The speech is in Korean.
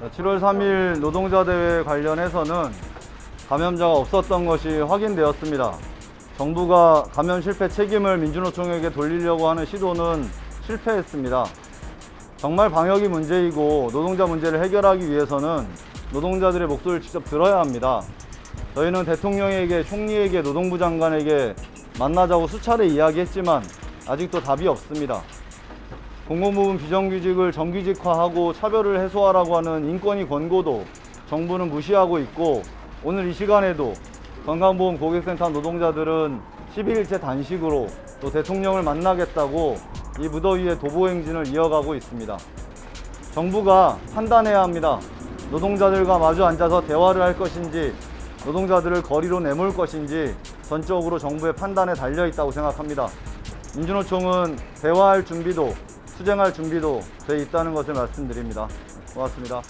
7월 3일 노동자 대회 관련해서는 감염자가 없었던 것이 확인되었습니다. 정부가 감염 실패 책임을 민주노총에게 돌리려고 하는 시도는 실패했습니다. 정말 방역이 문제이고 노동자 문제를 해결하기 위해서는 노동자들의 목소리를 직접 들어야 합니다. 저희는 대통령에게, 총리에게, 노동부 장관에게 만나자고 수차례 이야기했지만 아직도 답이 없습니다. 공공부문 비정규직을 정규직화하고 차별을 해소하라고 하는 인권위 권고도 정부는 무시하고 있고 오늘 이 시간에도 건강보험 고객센터 노동자들은 12일째 단식으로 또 대통령을 만나겠다고 이 무더위의 도보행진을 이어가고 있습니다. 정부가 판단해야 합니다. 노동자들과 마주 앉아서 대화를 할 것인지 노동자들을 거리로 내몰 것인지 전적으로 정부의 판단에 달려 있다고 생각합니다. 민주노총은 대화할 준비도 수쟁할 준비도 돼 있다는 것을 말씀드립니다. 고맙습니다.